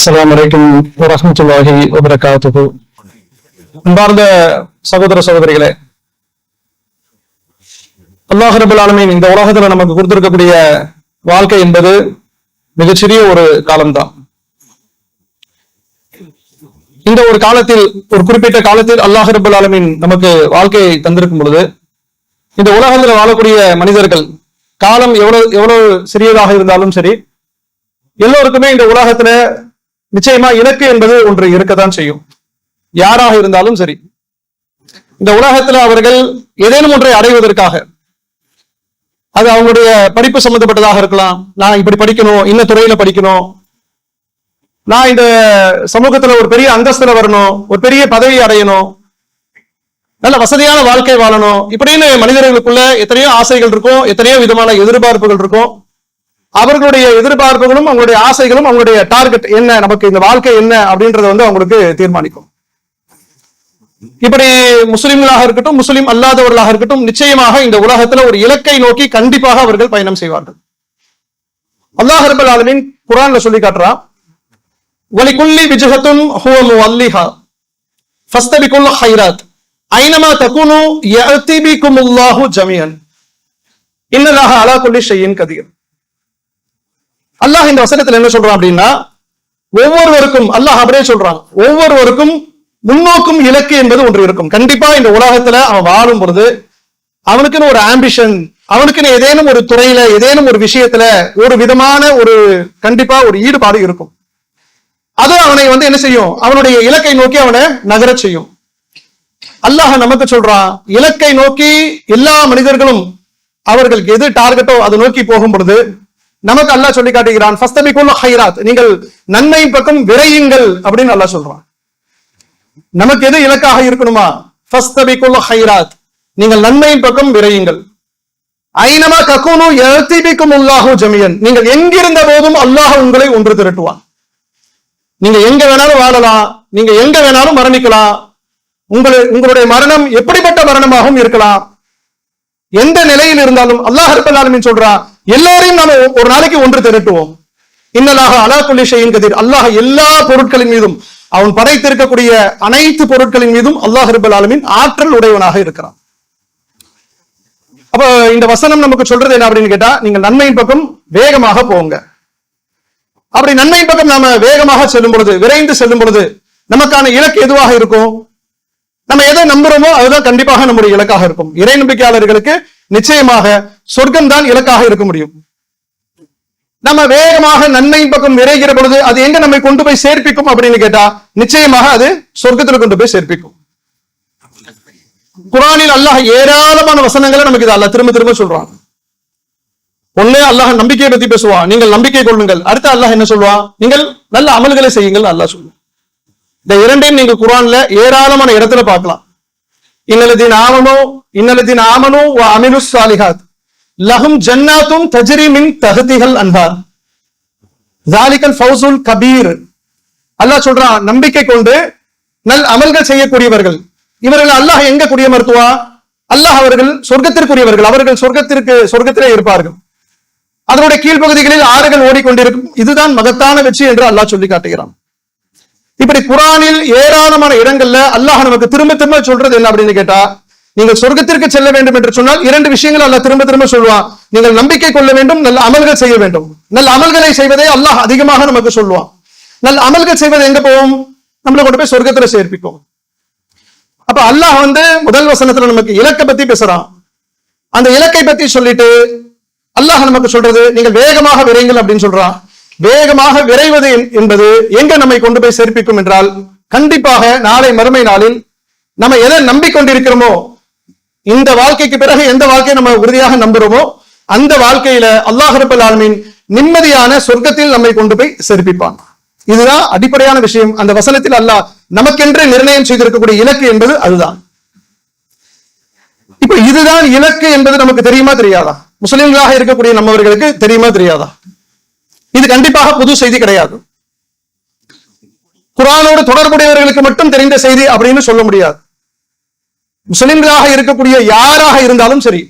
அஸ்லாம் வலைக்கும் வரமத்துல்லாஹி வபரகாத்துஹு அன்பார்ந்த சகோதர சகோதரிகளே அல்லாஹ் ரபுல் ஆலமீன் இந்த உலகத்துல நமக்கு கொடுத்திருக்கக்கூடிய வாழ்க்கை என்பது மிகச்சிறிய ஒரு காலம்தான். இந்த ஒரு காலத்தில் ஒரு குறிப்பிட்ட காலத்தில் அல்லாஹ் ரபுல் ஆலமீன் நமக்கு வாழ்க்கையை தந்திருக்கும் பொழுது இந்த உலகத்துல வாழக்கூடிய மனிதர்கள் காலம் எவ்வளவு எவ்வளவு சிறியதாக இருந்தாலும் சரி எல்லோருக்குமே இந்த உலகத்துல நிச்சயமா இலக்கு என்பது ஒன்று இருக்கத்தான் செய்யும். யாராக இருந்தாலும் சரி. இந்த உலகத்துல அவர்கள் ஏதேனும் ஒன்றை அடைவதற்காக அது அவங்களுடைய படிப்பு சம்பந்தப்பட்டதாக இருக்கலாம். நான் இப்படி படிக்கணும் இன்ன துறையில படிக்கணும். நான் இந்த சமூகத்துல ஒரு பெரிய அந்தஸ்துல வரணும் ஒரு பெரிய பதவி அடையணும். நல்ல வசதியான வாழ்க்கை வாழணும். இப்படின்னு மனிதர்களுக்குள்ள எத்தனையோ ஆசைகள் இருக்கும் எத்தனையோ விதமான எதிர்பார்ப்புகள் இருக்கும். அவர்களுடைய எதிர்பார்ப்புகளும் அவங்களுடைய ஆசைகளும் அவங்களுடைய டார்கெட் என்ன நமக்கு இந்த வாழ்க்கை என்ன அப்படின்றத வந்து அவங்களுக்கு தீர்மானிக்கும். இப்படி முஸ்லிம்களாக இருக்கட்டும் முஸ்லிம் அல்லாதவர்களாக இருக்கட்டும் நிச்சயமாக இந்த உலகத்துல ஒரு இலக்கை நோக்கி கண்டிப்பாக அவர்கள் பயணம் செய்வார்கள். அல்லாஹ் ரபுல் ஆலமின் குரான்ல சொல்லி காட்டுறான் வலிகுல்லி விஜகத்தும் ஹுவ முவல்லிஹா ஃபஸ்தபிகுல் ஹைராத் ஐனமா தகுனு யஅதி பிகுமுல்லாஹு இன்னல்லாஹ அலா குல்லி ஷைஇன் கதீர். அல்லாஹ் இந்த வசனத்துல என்ன சொல்றான் அப்படின்னா ஒவ்வொருவருக்கும் அல்லாஹ் அப்படியே சொல்றான் ஒவ்வொருவருக்கும் முன்னோக்கும் இலக்கு என்பது ஒன்று இருக்கும். கண்டிப்பா இந்த உலகத்துல அவன் வாழும் பொழுது அவனுக்குன்னு ஒரு ஆம்பிஷன் அவனுக்குன்னு ஏதேனும் ஒரு துறையில ஏதேனும் ஒரு விஷயத்துல ஒரு விதமான ஒரு கண்டிப்பா ஒரு ஈடுபாடு இருக்கும். அது அவனை வந்து என்ன செய்யும்? அவனுடைய இலக்கை நோக்கி அவனை நகரச் செய்யும். அல்லாஹ் நமக்கு சொல்றான் இலக்கை நோக்கி எல்லா மனிதர்களும் அவர்களுக்கு எது டார்கெட்டோ அதை நோக்கி போகும் பொழுது நமக்கு அல்லாஹ் சொல்லி காட்டுகிறான் ஃபஸ்தபிக்குல் ஹைராத். நீங்கள் நன்மை பக்கம் விரையுங்கள் அப்படின்னு அல்லாஹ் சொல்றான். நமக்கு எது இலக்காக இருக்கணுமா? ஃபஸ்தபிக்குல் ஹைராத். நீங்கள் நன்மையின் பக்கம் விரையுங்கள். ஐனமா கக்குனு எழுத்திபிக்கும் உல்லாஹு ஜமியன். நீங்கள் எங்கிருந்த போதும் அல்லாஹ் உங்களை ஒன்று திரட்டுவான். நீங்க எங்க வேணாலும் வாழலாம் நீங்க எங்க வேணாலும் மரணிக்கலாம். உங்களை உங்களுடைய மரணம் எப்படிப்பட்ட மரணமாகவும் இருக்கலாம். எந்த நிலையில் இருந்தாலும் அல்லாஹ் ரப்பல் சொல்றா சொல்றான் எல்லாரையும் நாம ஒரு நாளைக்கு ஒன்று திரட்டுவோம். இன்னலாக அலா குல்லி ஷையின் கதிர். அல்லாஹ் எல்லா பொருட்களின் மீதும் அவன் படைத்திருக்கக்கூடிய அனைத்து பொருட்களின் மீதும் அல்லாஹ் ரப்பல் ஆலமின் ஆற்றல் உடையவனாக இருக்கிறான். அப்ப இந்த வசனம் நமக்கு சொல்றது என்ன அப்படின்னு கேட்டா நீங்க நன்மையின் பக்கம் வேகமாக போங்க. அப்படி நன்மையின் பக்கம் நாம வேகமாக செல்லும் பொழுது விரைந்து செல்லும் பொழுது நமக்கான இலக்கு எதுவாக இருக்கும்? நம்ம எதை நம்புறோமோ அதுதான் கண்டிப்பாக நம்முடைய இலக்காக இருக்கும். இறை நம்பிக்கையாளர்களுக்கு நிச்சயமாக சொர்க்கம் தான் இலக்காக இருக்க முடியும். நம்ம வேகமாக நன்மையின் பக்கம் விரைகிற பொழுது அது எங்க நம்மை கொண்டு போய் சேர்ப்பிக்கும் அப்படின்னு கேட்டா நிச்சயமாக அது சொர்க்கத்தில் கொண்டு போய் சேர்ப்பிக்கும். குரானில் அல்லாஹ் ஏராளமான வசனங்களை நமக்கு இது அல்லாஹ் திரும்ப திரும்ப சொல்றான். ஒண்ணு அல்லாஹ் நம்பிக்கையை பத்தி பேசுவான். நீங்கள் நம்பிக்கை கொள்ளுங்கள். அடுத்து அல்லாஹ் என்ன சொல்லுவான் நீங்கள் நல்ல அமல்களை செய்யுங்கள் அல்லாஹ் சொல்லுவான் இந்த இரண்டையும் நீங்க குரான்ல ஏராளமான இடத்துல பார்க்கலாம். இன்னலதின் ஆமனோ இன்னலதின் ஆமனோ அமினு சாலிஹாத் லஹும் ஜன்னாத்தும் தஜ்ரி மின் தகுதிகள் அன்பார் ஜாலிகல் ஃபவுசுல் கபீர். அல்லாஹ் சொல்றான் நம்பிக்கை கொண்டு நல் அமல்கள் செய்யக்கூடியவர்கள். இவர்கள் அல்லாஹ் எங்க குடியமர்த்துவா அல்லாஹ் அவர்கள் சொர்க்கத்திற்குரியவர்கள். அவர்கள் சொர்க்கத்திற்கு சொர்க்கத்திலே இருப்பார்கள். அதனுடைய கீழ்ப்பகுதிகளில் ஆறுகள் ஓடிக்கொண்டிருக்கும். இதுதான் மகத்தான வெற்றி என்று அல்லாஹ் சொல்லி காட்டுகிறான் இப்படி குரானில் ஏராளமான இடங்கள்ல அல்லாஹ் நமக்கு திரும்ப திரும்ப சொல்றது என்ன அப்படின்னு கேட்டா நீங்கள் சொர்க்கத்திற்கு செல்ல வேண்டும் என்று சொன்னால் இரண்டு விஷயங்கள் அல்ல திரும்ப திரும்ப சொல்லுவான். நீங்கள் நம்பிக்கை கொள்ள வேண்டும் நல்ல அமல்கள் செய்ய வேண்டும். நல்ல அமல்களை செய்வதை அல்லாஹ் அதிகமாக நமக்கு சொல்லுவான். நல்ல அமல்கள் செய்வது எங்க போவோம் நம்மளை கொண்டு போய் சொர்க்கத்துல சேர்ப்பிக்கும். அப்ப அல்லாஹ் வந்து முதல் வசனத்துல நமக்கு இலக்கை பத்தி பேசுறான். அந்த இலக்கை பத்தி சொல்லிட்டு அல்லாஹ் நமக்கு சொல்றது நீங்கள் வேகமாக விரைங்கள் அப்படின்னு சொல்றான். வேகமாக விரைவது என்பது எங்க நம்மை கொண்டு போய் சேர்ப்பிக்கும் என்றால் கண்டிப்பாக நாளை மறுமை நாளில் நம்ம எதை நம்பிக்கொண்டிருக்கிறோமோ இந்த வாழ்க்கைக்கு பிறகு எந்த வாழ்க்கையை நம்ம உறுதியாக நம்புறோமோ அந்த வாழ்க்கையில அல்லாஹ் ரபுல் நிம்மதியான சொர்க்கத்தில் நம்மை கொண்டு போய் சேர்ப்பிப்பான். இதுதான் அடிப்படையான விஷயம். அந்த வசனத்தில் அல்லாஹ் நமக்கென்று நிர்ணயம் செய்திருக்கக்கூடிய இலக்கு என்பது அதுதான். இப்ப இதுதான் இலக்கு என்பது நமக்கு தெரியுமா தெரியாதா? முஸ்லிம்களாக இருக்கக்கூடிய நம்மவர்களுக்கு தெரியுமா தெரியாதா? இது கண்டிப்பாக புது செய்தி கிடையாது. குரானோடு தொடர்புடையவர்களுக்கு மட்டும் தெரிந்த செய்தி அப்படின்னு சொல்ல முடியாது. முஸ்லிம்களாக இருக்கக்கூடிய யாராக இருந்தாலும் சரி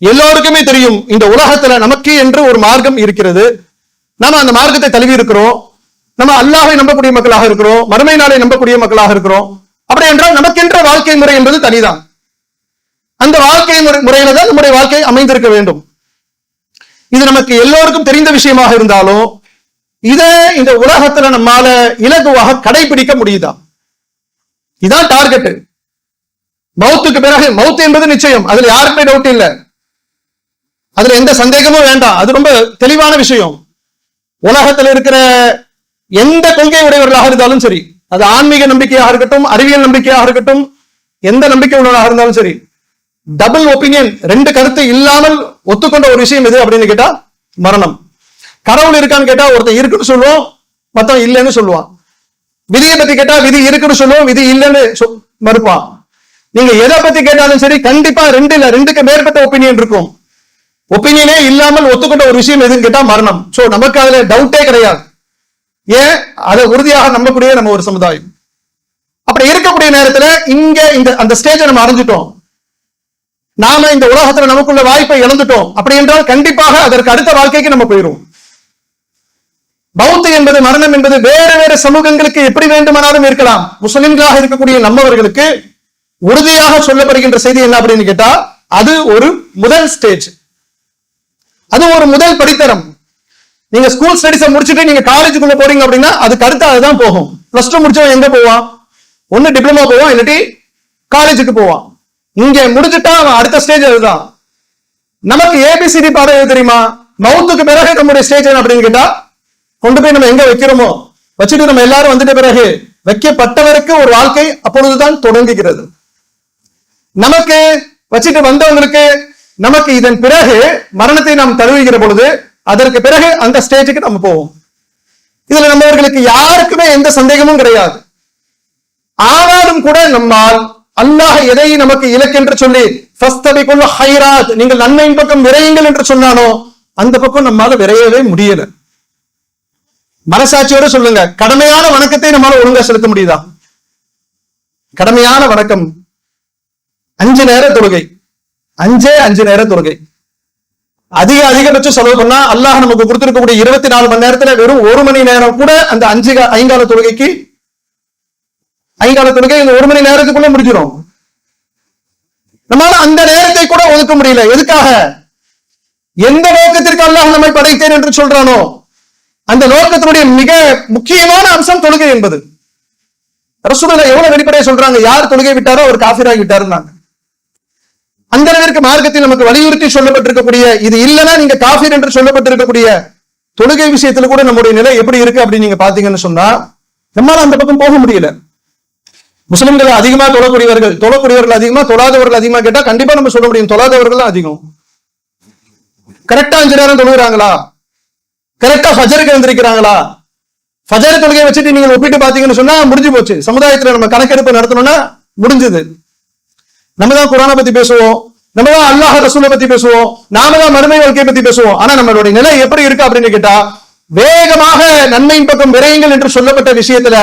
எல்லோருக்குமே தெரியும் இந்த உலகத்துல நமக்கு என்று ஒரு மார்க்கம் இருக்கிறது. நாம அந்த மார்க்கத்தை தழுவி இருக்கிறோம். நம்ம அல்லாஹை நம்பக்கூடிய மக்களாக இருக்கிறோம். மறுமை நாளை நம்பக்கூடிய மக்களாக இருக்கிறோம். அப்படி என்றால் நமக்கென்ற வாழ்க்கை முறை என்பது தனிதான். அந்த வாழ்க்கை முறை முறையில தான் நம்முடைய வாழ்க்கை அமைந்திருக்க வேண்டும். இது நமக்கு எல்லோருக்கும் தெரிந்த விஷயமாக இருந்தாலும் இதை இந்த உலகத்துல நம்மால இலகுவாக கடைபிடிக்க முடியுதா? இதான் டார்கெட் மௌத்துக்கு பிறகு மவுத் என்பது நிச்சயம். அதுல யாருக்குமே டவுட் இல்ல. அதுல எந்த சந்தேகமும் வேண்டாம். அது ரொம்ப தெளிவான விஷயம். உலகத்துல இருக்கிற எந்த கொள்கை உடையவர்களாக இருந்தாலும் சரி அது ஆன்மீக நம்பிக்கையாக இருக்கட்டும் அறிவியல் நம்பிக்கையாக இருக்கட்டும் எந்த நம்பிக்கை உள்ளவராக இருந்தாலும் சரி டபுள் ஒப்பீனியன் ரெண்டு கருத்து இல்லாமல் ஒத்துக்கொண்ட ஒரு விஷயம் எது அப்படின்னு கேட்டா மரணம். கடவுள் இருக்கான்னு கேட்டா ஒருத்தன் இருக்குன்னு சொல்லுவோம் மத்தவன் இல்லைன்னு சொல்லுவான். விதியை பத்தி கேட்டா விதி இருக்குன்னு சொல்லுவோம் விதி இல்லைன்னு சொ- மறுப்பான். நீங்க எதை பத்தி கேட்டாலும் சரி கண்டிப்பா ரெண்டு இல்ல ரெண்டுக்கு மேற்பட்ட ஒப்பீனியன் இருக்கும். ஒப்பீனியனே இல்லாமல் ஒத்துக்கொண்ட ஒரு விஷயம் எதுன்னு கேட்டா மரணம். சோ நமக்கு அதுல டவுட்டே கிடையாது. ஏன்? அதை உறுதியாக நம்பக்கூடிய நம்ம ஒரு சமுதாயம். அப்படி இருக்கக்கூடிய நேரத்துல இங்க இந்த அந்த ஸ்டேஜை நம்ம அடைஞ்சிட்டோம் நாம இந்த உலகத்துல நமக்குள்ள வாய்ப்பை இழந்துட்டோம். அப்படி என்றால் கண்டிப்பாக அதற்கு அடுத்த வாழ்க்கைக்கு நம்ம போயிரும். பௌத்த என்பது மரணம் என்பது வேறு வேறு சமூகங்களுக்கு எப்படி வேண்டுமானாலும் இருக்கலாம். முஸ்லிம்களாக இருக்கக்கூடிய நம்மவர்களுக்கு உறுதியாக சொல்லப்படுகின்ற செய்தி என்ன அப்படின்னு கேட்டா அது ஒரு முதல் ஸ்டேஜ் அது ஒரு முதல் படித்தரம். நீங்க ஸ்கூல் ஸ்டடிஸ முடிச்சுட்டு நீங்க காலேஜுக்குள்ள போறீங்க அப்படின்னா அதுக்கு அடுத்து அதுதான் போகும். பிளஸ் டூ முடிச்சவன் எங்க போவான்? ஒண்ணு டிப்ளமா போவான் இல்லாட்டி காலேஜுக்கு போவான். இங்க முடிச்சுட்டா அவன் அடுத்த ஸ்டேஜ் அதுதான். நமக்கு ஏபிசிடி பாடம் எது தெரியுமா? மவுத்துக்கு பிறகு நம்முடைய ஸ்டேஜ் என்ன அப்படின்னு கேட்டா கொண்டு போய் நம்ம எங்க வைக்கிறோமோ? வச்சுட்டு நம்ம எல்லாரும் வந்துட்ட பிறகு வைக்கப்பட்டவருக்கு ஒரு வாழ்க்கை அப்பொழுதுதான் தொடங்குகிறது. நமக்கு வச்சுட்டு வந்தவங்களுக்கு நமக்கு இதன் பிறகு மரணத்தை நாம் தழுவுகிற பொழுது அதற்கு பிறகு அந்த ஸ்டேஜுக்கு நம்ம போவோம். இதுல நம்மவர்களுக்கு யாருக்குமே எந்த சந்தேகமும் கிடையாது. ஆனாலும் கூட நம்மால் அல்லாஹ் எதை நமக்கு இலக்கென்று சொல்லி ஃபஸ்தபிக்குல் ஹைராத் நீங்கள் நன்மையின் பக்கம் விரையுங்கள் என்று சொன்னானோ அந்த பக்கம் நம்மால விரையவே முடியல. மனசாட்சியோட சொல்லுங்க கடமையான வணக்கத்தை நம்மால ஒழுங்கா செலுத்த முடியுதா? கடமையான வணக்கம். அஞ்சு நேர தொழுகை. அஞ்சே அஞ்சு நேர தொழுகை. அதிக அதிகபட்சம் செலவு பண்ணா அல்லாஹ் நமக்கு கொடுத்திருக்கக்கூடிய இருபத்தி நாலு மணி நேரத்துல வெறும் ஒரு மணி நேரம் கூட அந்த அஞ்சு ஐங்கால தொழுகைக்கு ஐங்கால தொழுகை இந்த ஒரு மணி நேரத்துக்குள்ள முடிஞ்சிடும் நம்மளால அந்த நேரத்தை கூட ஒதுக்க முடியல. எதுக்காக? எந்த நோக்கத்திற்கு அல்லாஹ் நம்மை படைத்தேன் என்று சொல்றானோ அந்த நோக்கத்தினுடைய மிக முக்கியமான அம்சம் தொழுகை என்பது. ரசூலுல்லா எவ்வளவு வெளிப்படையா சொல்றாங்க? யார் தொழுகை விட்டாரோ அவர் காஃபிராகி விட்டாருன்னாங்க அந்த அளவிற்கு மார்க்கத்தில் நமக்கு வலியுறுத்தி சொல்லப்பட்டிருக்கக்கூடிய இது இல்லைன்னா நீங்க காஃபீர் என்று சொல்லப்பட்டிருக்கக்கூடிய தொழுகை விஷயத்துல கூட நம்முடைய நிலை எப்படி இருக்கு அப்படின்னு நீங்க பாத்தீங்கன்னு சொன்னா நம்மால அந்த பக்கம் போக முடியல. முஸ்லிம்கள் அதிகமா தொழக்கூடியவர்கள் தொழக்கூடியவர்கள் அதிகமா தொழாதவர்கள் அதிகமா கேட்டா கண்டிப்பா நம்ம சொல்ல முடியும். தொழாதவர்கள் தான் அதிகம். கரெக்டா அஞ்சு நேரம் தொழுகிறாங்களா? கரெக்டா ஃபஜருக்கு எழுந்திருக்கிறாங்களா? ஃபஜர் தொழுகையை வச்சுட்டு நீங்க ஒப்பிட்டு பாத்தீங்கன்னு சொன்னா முடிஞ்சு போச்சு. சமுதாயத்துல நம்ம கணக்கெடுப்பு நடத்தணும்னா முடிஞ்சது. நம்ம தான் குரானை பத்தி பேசுவோம். நம்ம தான் அல்லாஹ் ரசூலை பத்தி பேசுவோம். நாம தான் மறுமை வாழ்க்கையை பத்தி பேசுவோம். ஆனா நம்மளுடைய நிலை எப்படி இருக்கு அப்படின்னு கேட்டா வேகமாக நன்மையின் பக்கம் விரையுங்கள் என்று சொல்லப்பட்ட விஷயத்துல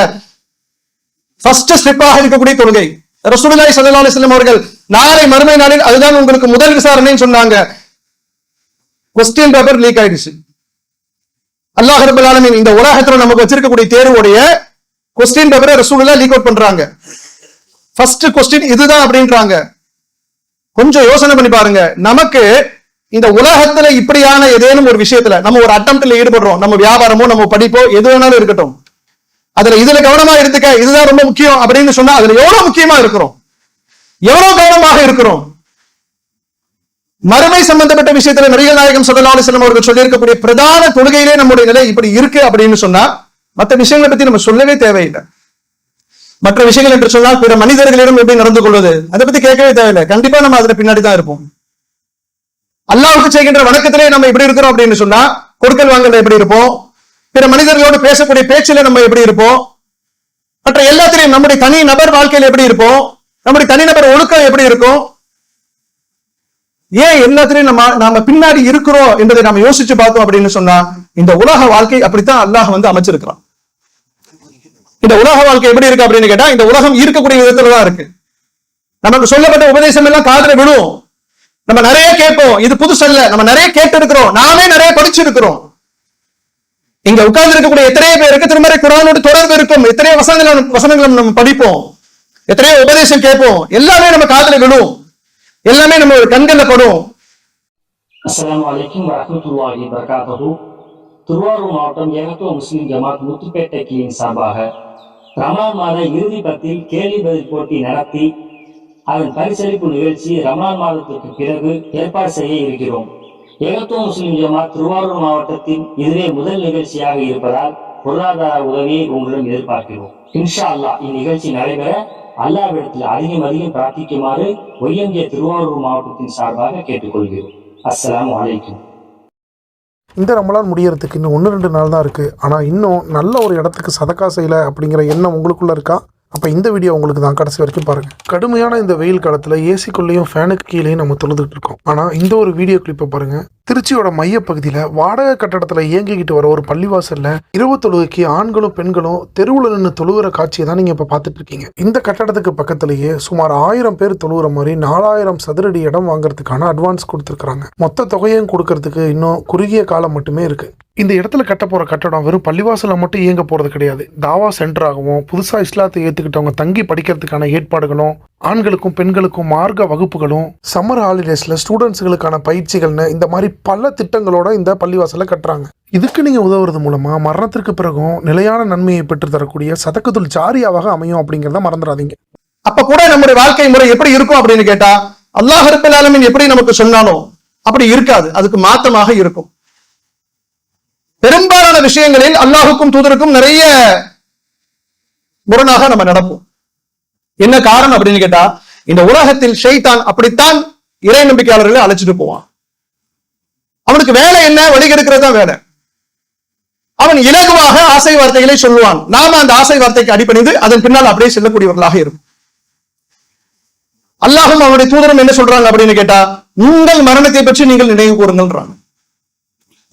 ஃபர்ஸ்ட் ஸ்டெப்பாக இருக்கக்கூடிய தொழுகை. ரசூலுல்லாஹி சல்லா அலிஸ்லம் அவர்கள் நாளை மறுமை நாளில் அதுதான் உங்களுக்கு முதல் விசாரணைன்னு சொன்னாங்க. கொஸ்டின் பேப்பர் லீக் ஆயிடுச்சு. அல்லாஹ் ரப்பல் ஆலமீன் இந்த உலகத்துல நமக்கு வச்சிருக்கக்கூடிய தேர்வுடைய கொஸ்டின் பேப்பரை ரசூலா லீக் அவுட் பண்றாங்க. ஃபர்ஸ்ட் கொஸ்டின் இதுதான் அப்படின்றாங்க. கொஞ்சம் யோசனை பண்ணி பாருங்க. நமக்கு இந்த உலகத்துல இப்படியான ஏதேனும் ஒரு விஷயத்துல நம்ம ஒரு அட்டம்ப்ட்ல ஈடுபடுறோம். நம்ம வியாபாரமோ நம்ம படிப்போ எது வேணாலும் இருக்கட்டும். அதுல இதுல கவனமா இருந்துக்க இதுதான் ரொம்ப முக்கியம் அப்படின்னு சொன்னா அதுல எவ்வளவு முக்கியமா இருக்கிறோம்? எவ்வளவு கவனமாக இருக்கிறோம்? மறுமை சம்பந்தப்பட்ட விஷயத்துல நபிகள் நாயகம் ஸல்லல்லாஹு அலைஹி அவர்கள் சொல்லியிருக்கக்கூடிய பிரதான கொள்கையிலே நம்முடைய நிலை இப்படி இருக்கு அப்படின்னு சொன்னா மற்ற விஷயங்களை பத்தி நம்ம சொல்லவே தேவையில்லை. மற்ற விஷயங்கள் என்று சொன்னால் பிற மனிதர்களிடம் எப்படி நடந்து கொள்வது? அதை பத்தி கேட்கவே தேவையில்லை. கண்டிப்பா நம்ம அதுல பின்னாடி தான் இருப்போம். அல்லாவுக்கு செய்கின்ற வணக்கத்திலே நம்ம எப்படி இருக்கிறோம் அப்படின்னு சொன்னா கொடுக்கல் வாங்கல எப்படி இருப்போம்? பிற மனிதர்களோடு பேசக்கூடிய பேச்சில நம்ம எப்படி இருப்போம்? மற்ற எல்லாத்திலையும் நம்முடைய தனி நபர் வாழ்க்கையில எப்படி இருப்போம்? நம்முடைய தனிநபர் ஒழுக்கம் எப்படி இருக்கும்? ஏன் எல்லாத்திலையும் நம்ம நாம பின்னாடி இருக்கிறோம் என்பதை நாம யோசிச்சு பார்த்தோம் அப்படின்னு சொன்னா இந்த உலக வாழ்க்கை அப்படித்தான் அல்லாஹ் வந்து அமைச்சிருக்கிறான். இந்த உலக வாழ்க்கை எப்படி இருக்கு அப்படின்னு கேட்டா இந்த உலகம் இருக்கக்கூடிய விதத்துல தான் இருக்கு. நமக்கு சொல்லப்பட்ட உபதேசம் எல்லாம் காதல விழும். நம்ம நிறைய கேட்போம். இது புதுசல்ல. நம்ம நிறைய கேட்டு இருக்கிறோம் நாமே நிறைய படிச்சிருக்கிறோம். இங்க உட்கார்ந்து இருக்கக்கூடிய எத்தனையோ பேருக்கு திருமறை குரானோட தொடர்பு இருக்கும். எத்தனையோ வசனங்கள் வசனங்களும் நம்ம படிப்போம். எத்தனையோ உபதேசம் கேட்போம். எல்லாமே நம்ம காதல விழும். எல்லாமே நம்ம ஒரு கண்கள்ல படும். அஸ்லாம் வலைக்கும் வரமத்துல்லாஹி வபரகாத்துஹு. திருவாரூர் மாவட்டம் ஏகத்துவ முஸ்லிம் ஜமாத் முத்துப்பேட்டை கிளியின் சார்பாக ரமணான் மாத இறுதி பத்தில் கேள்வி பதில் போட்டி நடத்தி அதன் பரிசளிப்பு நிகழ்ச்சி ரமணான் மாதத்திற்கு பிறகு ஏற்பாடு செய்ய இருக்கிறோம். ஏகத்துவ முஸ்லிம் ஜமாத் திருவாரூர் மாவட்டத்தின் இதுவே முதல் நிகழ்ச்சியாக இருப்பதால் பொருளாதார உதவியை உங்களிடம் எதிர்பார்க்கிறோம். இன்ஷா அல்லா இந்நிகழ்ச்சி நடைபெற அல்லாவிடத்தில் அதிகம் அதிகம் பிரார்த்திக்குமாறு ஒய்எம்ஏ திருவாரூர் மாவட்டத்தின் சார்பாக கேட்டுக்கொள்கிறோம். அஸ்லாம் வலைக்கம் இந்த ரமலான் முடியறதுக்கு இன்னும் ஒன்று ரெண்டு நாள் தான் இருக்குது ஆனால் இன்னும் நல்ல ஒரு இடத்துக்கு சதக்கா செய்யலை அப்படிங்கிற எண்ணம் உங்களுக்குள்ளே இருக்கா? அப்போ இந்த வீடியோ உங்களுக்கு தான் கடைசி வரைக்கும் பாருங்கள் கடுமையான இந்த வெயில் காலத்தில் ஏசிக்குள்ளேயும் ஃபேனுக்கு கீழேயும் நம்ம தொழுதுட்டு இருக்கோம். ஆனால் இந்த ஒரு வீடியோ கிளிப்பை பாருங்கள் திருச்சியோட மையப்பகுதியில் வாடகை கட்டடத்தில் இயங்கிக்கிட்டு வர ஒரு பள்ளிவாசலில் இரவு தொழுகைக்கு ஆண்களும் பெண்களும் தெருவில் நின்று தொழுகிற காட்சியை தான் நீங்கள் இப்போ பார்த்துட்டு இருக்கீங்க. இந்த கட்டடத்துக்கு பக்கத்திலேயே சுமார் ஆயிரம் பேர் தொழுகிற மாதிரி நாலாயிரம் சதுரடி இடம் வாங்குறதுக்கான அட்வான்ஸ் கொடுத்துருக்குறாங்க. மொத்த தொகையும் கொடுக்கறதுக்கு இன்னும் குறுகிய காலம் மட்டுமே இருக்குது இந்த இடத்துல கட்ட போகிற கட்டடம் வெறும் பள்ளிவாசலில் மட்டும் இயங்க போகிறது கிடையாது. தாவா சென்டராகவும் புதுசாக இஸ்லாத்தை ஏற்றுக்கிட்டவங்க தங்கி படிக்கிறதுக்கான ஏற்பாடுகளும் ஆண்களுக்கும் பெண்களுக்கும் மார்க்க வகுப்புகளும் சம்மர் ஹாலிடேஸில் ஸ்டூடெண்ட்ஸுகளுக்கான பயிற்சிகள்னு இந்த மாதிரி பல திட்டங்களோட இந்த பள்ளிவாசலை கட்டுறாங்க. இதுக்கு நீங்கள் உதவுறது மூலமாக மரணத்திற்கு பிறகும் நிலையான நன்மையை பெற்று தரக்கூடிய சதக்கத்துல் ஜாரியாவாக அமையும் அப்படிங்கிறத மறந்துடாதீங்க. அப்போ கூட நம்முடைய வாழ்க்கை முறை எப்படி இருக்கும் அப்படின்னு கேட்டால் அல்லாஹ் ரப்பல் எப்படி நமக்கு சொன்னானோ அப்படி இருக்காது. அதுக்கு மாற்றமாக இருக்கும். பெரும்பாலான விஷயங்களில் அல்லாஹுக்கும் தூதருக்கும் நிறைய முரணாக நம்ம நடப்போம். என்ன காரணம் அப்படின்னு கேட்டா இந்த உலகத்தில் ஷெய்தான் அப்படித்தான் இறை நம்பிக்கையாளர்களை அழைச்சிட்டு போவான். அவனுக்கு வேலை என்ன? வழிகெடுக்கிறது தான் வேலை. அவன் இலகுவாக ஆசை வார்த்தைகளை சொல்லுவான். நாம அந்த ஆசை வார்த்தைக்கு அடிப்பணிந்து அதன் பின்னால் அப்படியே செல்லக்கூடியவர்களாக இருக்கும் அல்லாஹும் அவனுடைய தூதரும் என்ன சொல்றாங்க அப்படின்னு கேட்டா உங்கள் மரணத்தை பற்றி நீங்கள் நினைவு கூறுங்கள்ன்றாங்க.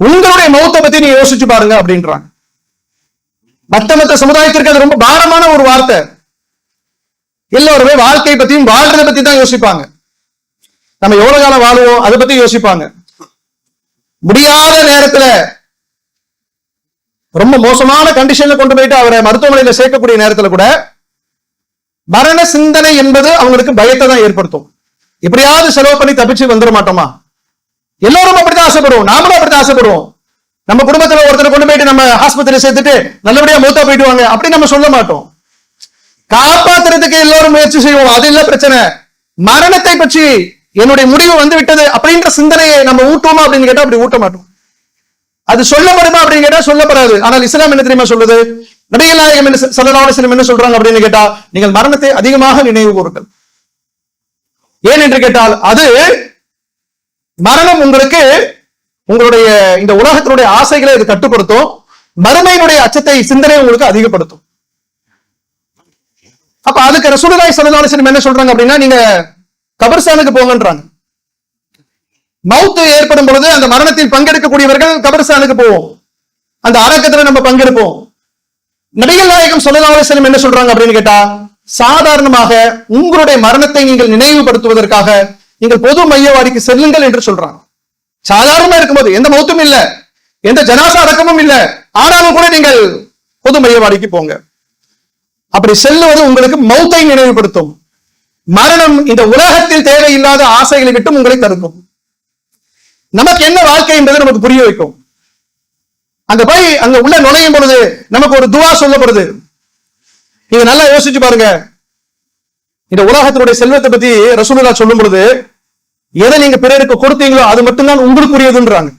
உங்களுடைய மௌத்தை பத்தி நீங்க யோசிச்சு பாருங்க அப்படின்றாங்க. மத்த மத்த சமுதாயத்திற்கு அது ரொம்ப பாரமான ஒரு வார்த்தை. எல்லோருமே வாழ்க்கை பத்தியும் வாழ்றதை பத்தி தான் யோசிப்பாங்க. நம்ம எவ்வளவு காலம் வாழுவோம்? அதை பத்தி யோசிப்பாங்க. முடியாத நேரத்துல ரொம்ப மோசமான கண்டிஷன்ல கொண்டு போயிட்டு அவரை மருத்துவமனையில சேர்க்கக்கூடிய நேரத்துல கூட மரண சிந்தனை என்பது அவங்களுக்கு பயத்தை தான் ஏற்படுத்தும். எப்படியாவது செலவு பண்ணி தப்பிச்சு வந்துட மாட்டோமா? எல்லாரும் அப்படித்தான் ஆசைப்படுவோம். நாமளும் அப்படித்தான் ஆசைப்படுவோம். நம்ம குடும்பத்துல ஒருத்தரை கொண்டு போயிட்டு நம்ம ஆஸ்பத்திரியில சேர்த்துட்டு நல்லபடியா மூத்தா போயிட்டு வாங்க. அப்படி நம்ம சொல்ல மாட்டோம். காப்பாத்துறதுக்கு எல்லாரும் முயற்சி செய்வோம். அது இல்ல பிரச்சனை. மரணத்தை பற்றி என்னுடைய முடிவு வந்து விட்டது அப்படின்ற சிந்தனையை நம்ம ஊட்டுவோமா அப்படின்னு கேட்டா அப்படி ஊட்ட மாட்டோம். அது சொல்லப்படுமா அப்படின்னு கேட்டா சொல்லப்படாது. ஆனால் இஸ்லாம் என்ன தெரியுமா சொல்லுது? நபிகள் நாயகம் என்ன சல்லாசனம் என்ன சொல்றாங்க அப்படின்னு கேட்டா நீங்கள் மரணத்தை அதிகமாக நினைவு கூறுங்கள். ஏன் என்று கேட்டால் அது மரணம் உங்களுக்கு உங்களுடைய இந்த உலகத்தினுடைய ஆசைகளை இது கட்டுப்படுத்தும். மறுமையினுடைய அச்சத்தை சிந்தனை உங்களுக்கு அதிகப்படுத்தும். அப்ப அதுக்கு ரசூலுல்லாஹி ஸல்லல்லாஹு என்ன சொல்றாங்க அப்படின்னா நீங்க கபர்ஸ்தானுக்கு போங்கன்றாங்க. மவுத்து ஏற்படும் பொழுது அந்த மரணத்தில் பங்கெடுக்கக்கூடியவர்கள் கபர்ஸ்தானுக்கு போவோம். அந்த அரக்கத்துல நம்ம பங்கெடுப்போம். நபிகள் நாயகம் ஸல்லல்லாஹு என்ன சொல்றாங்க அப்படின்னு கேட்டா சாதாரணமாக உங்களுடைய மரணத்தை நீங்கள் நினைவுபடுத்துவதற்காக நீங்கள் பொது மையவாடிக்கு செல்லுங்கள் என்று சொல்றாங்க. சாதாரணமா இருக்கும்போது எந்த மௌத்தும் இல்ல. எந்த ஜனாசா அடக்கமும் இல்ல. ஆனாலும் கூட நீங்கள் பொது மையவாடிக்கு போங்க. அப்படி செல்லுவது உங்களுக்கு மௌத்தை நினைவுபடுத்தும். மரணம் இந்த உலகத்தில் தேவையில்லாத ஆசைகளை விட்டும் உங்களை தடுக்கும் நமக்கு என்ன வாழ்க்கை என்பது நமக்கு புரிய வைக்கும். அங்க போய் அங்க உள்ள நுழையும் பொழுது நமக்கு ஒரு துவா சொல்லப்படுது. நீங்க நல்லா யோசிச்சு பாருங்க. இந்த உலகத்தினுடைய செல்வத்தை பத்தி ரசூலுல்லா சொல்லும் பொழுது எதை நீங்க பிறருக்கு கொடுத்தீங்களோ அது மட்டும்தான் உங்களுக்குரியதுன்றாங்க.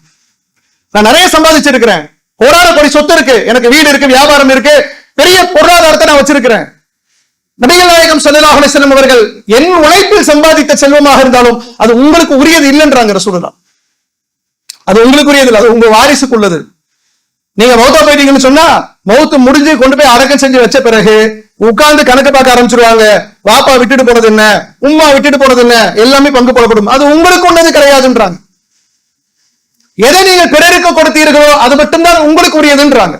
நான் நிறைய சம்பாதிச்சிருக்கிறேன். கோடான கோடி சொத்து இருக்கு. எனக்கு வீடு இருக்கு வியாபாரம் இருக்கு. பெரிய பொருளாதாரத்தை நான் வச்சிருக்கிறேன். நபிகள் நாயகம் ஸல்லல்லாஹு அலைஹி அவர்கள் என் உழைப்பில் சம்பாதித்த செல்வமாக இருந்தாலும் அது உங்களுக்கு உரியது இல்லைன்றாங்க ரசூலுல்லா. அது உங்களுக்கு உரியது இல்லை அது உங்க வாரிசுக்குள்ளது. நீங்க மௌத்தா போயிட்டீங்கன்னு சொன்னா மௌத்து முடிஞ்சு கொண்டு போய் அடக்கம் செஞ்சு வச்ச பிறகு உட்கார்ந்து கணக்கு பார்க்க ஆரம்பிச்சிருவாங்க. வாப்பா விட்டுட்டு போனது என்ன? உம்மா விட்டுட்டு போனது என்ன? எல்லாமே பங்கு போடப்படும். அது உங்களுக்கு உள்ளது கிடையாதுன்றாங்க. எதை நீங்க பிறருக்கு கொடுத்தீர்களோ அது மட்டும்தான் உங்களுக்கு உரியதுன்றாங்க